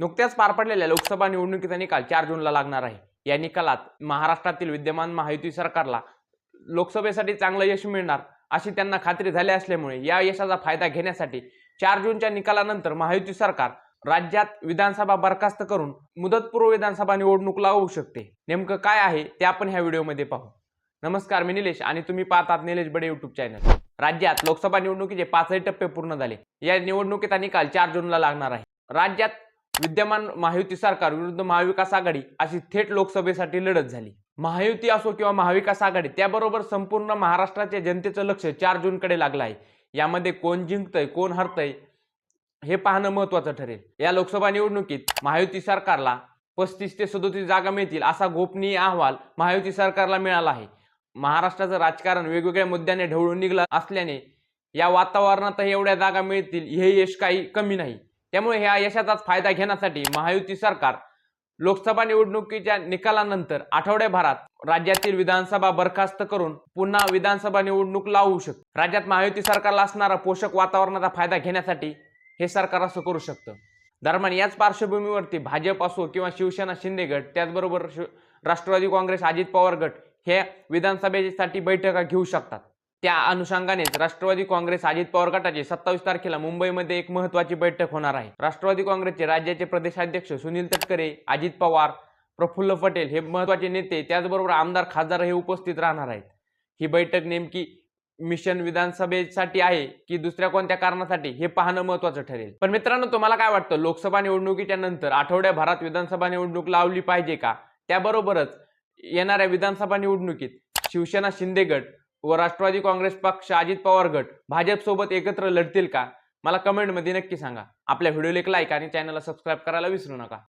नुकत्याच पार पडलेल्या लोकसभा निवडणुकीचा निकाल चार जूनला लागणार आहे. या निकालात महाराष्ट्रातील विद्यमान महायुती सरकारला लोकसभेसाठी चांगलं यश मिळणार अशी त्यांना खात्री झाली असल्यामुळे या यशाचा फायदा घेण्यासाठी चार जूनच्या निकालानंतर महायुती सरकार राज्यात विधानसभा बरखास्त करून मुदतपूर्व विधानसभा निवडणूक लावू शकते. नेमकं काय आहे ते आपण ह्या व्हिडिओमध्ये पाहू. नमस्कार मी निलेश आणि तुम्ही पाहतात निलेश बडे युट्यूब चॅनल राज्यात लोकसभा निवडणुकीचे पाचही टप्पे पूर्ण झाले. या निवडणुकीचा निकाल चार जूनला लागणार आहे. राज्यात विद्यमान महायुती सरकार विरुद्ध महाविकास आघाडी अशी थेट लोकसभेसाठी लढत झाली. महायुती असो किंवा महाविकास आघाडी त्याबरोबर संपूर्ण महाराष्ट्राच्या जनतेचं लक्ष चार जूनकडे लागलं आहे. यामध्ये कोण जिंकतंय कोण हरतंय हे पाहणं महत्वाचं ठरेल. या लोकसभा निवडणुकीत महायुती सरकारला पस्तीस ते सदोतीस जागा मिळतील असा गोपनीय अहवाल महायुती सरकारला मिळाला आहे. महाराष्ट्राचं राजकारण वेगवेगळ्या मुद्द्याने ढवळून निघलं असल्याने या वातावरणातही एवढ्या जागा मिळतील हे यश काही कमी नाही. त्यामुळे ह्या यशाचाच फायदा घेण्यासाठी महायुती सरकार लोकसभा निवडणुकीच्या निकालानंतर आठवड्याभरात राज्यातील विधानसभा बरखास्त करून पुन्हा विधानसभा निवडणूक लावू शकते. राज्यात महायुती सरकारला असणारा पोषक वातावरणाचा फायदा घेण्यासाठी हे सरकार असं करू शकतं. दरम्यान याच पार्श्वभूमीवरती भाजप असो किंवा शिवसेना शिंदे गट त्याचबरोबर राष्ट्रवादी काँग्रेस अजित पवार गट हे विधानसभेसाठी बैठका घेऊ शकतात. त्या अनुषंगानेच राष्ट्रवादी काँग्रेस अजित पवार गटाची सत्तावीस तारखेला मुंबईमध्ये एक महत्वाची बैठक होणार आहे. राष्ट्रवादी काँग्रेसचे राज्याचे प्रदेशाध्यक्ष सुनील तटकरे अजित पवार प्रफुल्ल पटेल हे महत्त्वाचे नेते त्याचबरोबर आमदार खासदार हे उपस्थित राहणार आहेत. ही बैठक नेमकी मिशन विधानसभेसाठी आहे की दुसऱ्या कोणत्या कारणासाठी हे पाहणं महत्वाचं ठरेल. पण मित्रांनो तुम्हाला काय वाटतं? लोकसभा निवडणुकीच्या नंतर आठवड्याभरात विधानसभा निवडणूक लावली पाहिजे का? त्याबरोबरच येणाऱ्या विधानसभा निवडणुकीत शिवसेना शिंदे गट व राष्ट्रवादी काँग्रेस पक्ष अजित पवार गट भाजपसोबत एकत्र लढतील का? मला कमेंटमध्ये नक्की सांगा. आपल्या व्हिडिओला एक लाईक आणि चॅनलला सबस्क्राईब करायला विसरू नका.